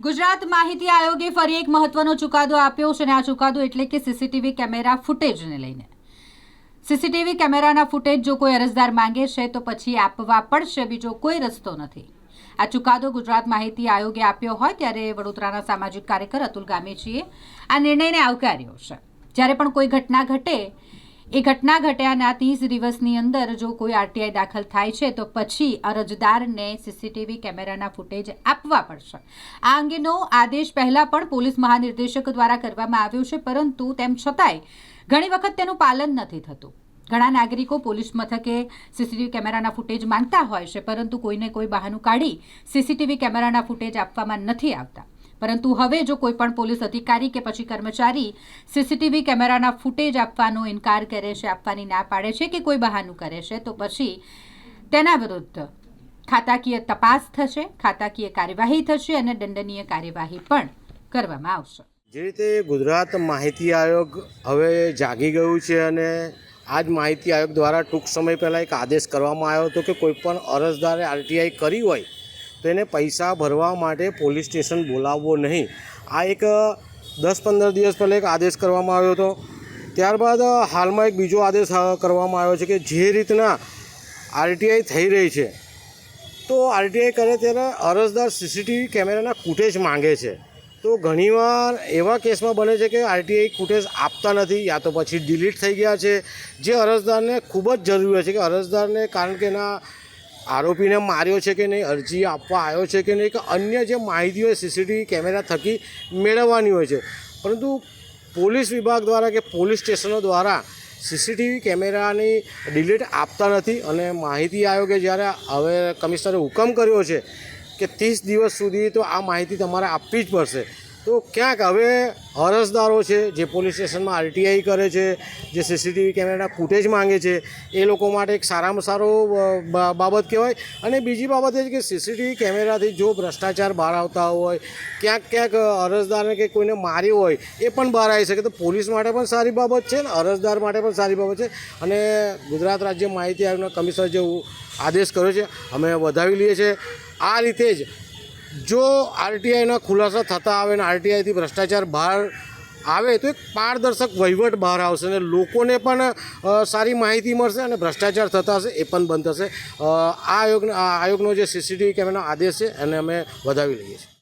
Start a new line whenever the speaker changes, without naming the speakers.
ગુજરાત માહિતી આયોગે ફરી એક મહત્વનો ચુકાદો આપ્યો છે અને આ ચુકાદો એટલે કે સીસીટીવી કેમેરા ફૂટેજને લઈને. સીસીટીવી કેમેરાના ફૂટેજ જો કોઈ અરજદાર માંગે છે તો પછી આપવા પડશે, બીજો કોઈ રસ્તો નથી. આ ચુકાદો ગુજરાત માહિતી આયોગે આપ્યો હોય ત્યારે વડોદરાના સામાજિક કાર્યકર અતુલ ગામેચીએ આ નિર્ણયને આવકાર્યો છે. જ્યારે પણ કોઈ ઘટના ઘટે એ ઘટના ઘટ્યાના ત્રીસ દિવસની અંદર જો કોઈ આરટીઆઈ દાખલ થાય છે, તો પછી અરજદારને સીસીટીવી કેમેરાના ફૂટેજ આપવા પડશે. આ અંગેનો આદેશ પહેલા પણ પોલીસ મહાનિર્દેશક દ્વારા કરવામાં આવ્યો છે, પરંતુ તેમ છતાંય ઘણી વખત તેનું પાલન નથી થતું. ઘણા નાગરિકો પોલીસ મથકે સીસીટીવી કેમેરાના ફૂટેજ માંગતા હોય છે, પરંતુ કોઈને કોઈ બહાનું કાઢી સીસીટીવી કેમેરાના ફૂટેજ આપવામાં નથી આવતા. પરંતુ હવે જો કોઈ પણ પોલીસ અધિકારી કે પછી કર્મચારી સીસીટીવી કેમેરાના ફૂટેજ આપવાનો ઇનકાર કરે છે, આપવાની ના પાડે છે કે કોઈ બહાનું કરે છે, તો પછી તેના વિરુદ્ધ ખાતાકીય તપાસ થશે, ખાતાકીય કાર્યવાહી થશે અને દંડનીય કાર્યવાહી પણ કરવામાં આવશે.
જે રીતે ગુજરાત માહિતી આયોગ હવે જાગી ગયું છે અને આ જ માહિતી આયોગ દ્વારા ટૂંક સમય પહેલાં એક આદેશ કરવામાં આવ્યો હતો કે કોઈપણ અરજદારે આરટીઆઈ કરી હોય તો એને પૈસા ભરવા માટે પોલીસ સ્ટેશન બોલાવવો નહીં. આ એક દસ પંદર દિવસ પહેલાં એક આદેશ કરવામાં આવ્યો હતો. ત્યારબાદ હાલમાં એક બીજો આદેશ કરવામાં આવ્યો છે કે જે રીતના આરટીઆઈ થઈ રહી છે, તો આરટીઆઈ કરે ત્યારે અરજદાર સીસીટીવી કેમેરાના ફૂટેજ માંગે છે. તો ઘણીવાર એવા કેસમાં બને છે કે આરટીઆઈ ફૂટેજ આપતા નથી યા તો પછી ડિલીટ થઈ ગયા છે. જે અરજદારને ખૂબ જ જરૂરી છે કે અરજદારને, કારણ કે એના આરોપીને માર્યો છે કે નહીં, અરજી આપવા આવ્યો છે કે નહીં, કે અન્ય જે માહિતી હોય સીસીટીવી કેમેરા થકી મેળવવાની હોય છે. પરંતુ પોલીસ વિભાગ દ્વારા કે પોલીસ સ્ટેશનો દ્વારા સીસીટીવી કેમેરાની ડિલીટ આપતા નથી અને માહિતી આયોગે જ્યારે હવે કમિશનરે હુકમ કર્યો છે કે ત્રીસ દિવસ સુધી તો આ માહિતી તમારે આપવી જ પડશે. તો ક્યાંક હવે અરજદારો છે, જે પોલીસ સ્ટેશનમાં આરટીઆઈ કરે છે, જે સીસીટીવી કેમેરાના ફૂટેજ માંગે છે, એ લોકો માટે એક સારામાં સારો બાબત કહેવાય. અને બીજી બાબત એ છે કે સીસીટીવી કેમેરાથી જો ભ્રષ્ટાચાર બહાર આવતા હોય, ક્યાંક ક્યાંક અરજદારને કે કોઈને માર્યો હોય, એ પણ બહાર આવી શકે. તો પોલીસ માટે પણ સારી બાબત છે ને અરજદાર માટે પણ સારી બાબત છે. અને ગુજરાત રાજ્ય માહિતી આયોગના કમિશનર જે આદેશ કર્યો છે, અમે વધાવી લઈએ છીએ. આ રીતે જ જો આરટીઆઈના ખુલાસા થતા આવે ને આરટીઆઈથી ભ્રષ્ટાચાર બહાર આવે, તો એક પારદર્શક વહીવટ બહાર આવશે અને લોકોને પણ સારી માહિતી મળશે અને ભ્રષ્ટાચાર થતા હશે, એ પણ બંધ થશે. આ આયોગ આયોગનો જે સીસીટીવી કેમેરાનો આદેશ છે, એને અમે વધાવી લઈએ છીએ.